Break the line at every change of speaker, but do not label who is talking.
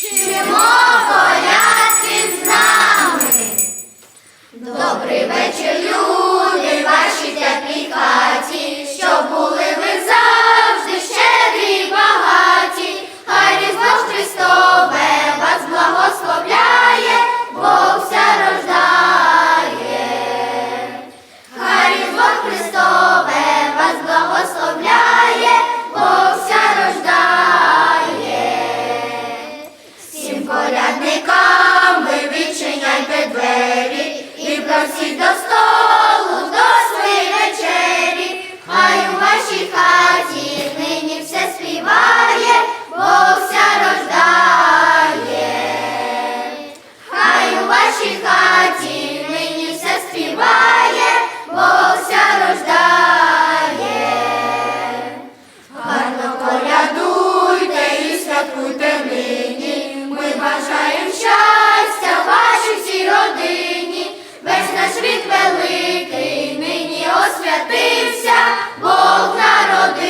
Співаємо порядки з нами. Добрий вечір, люди. до всіх до Святився, Бог народився.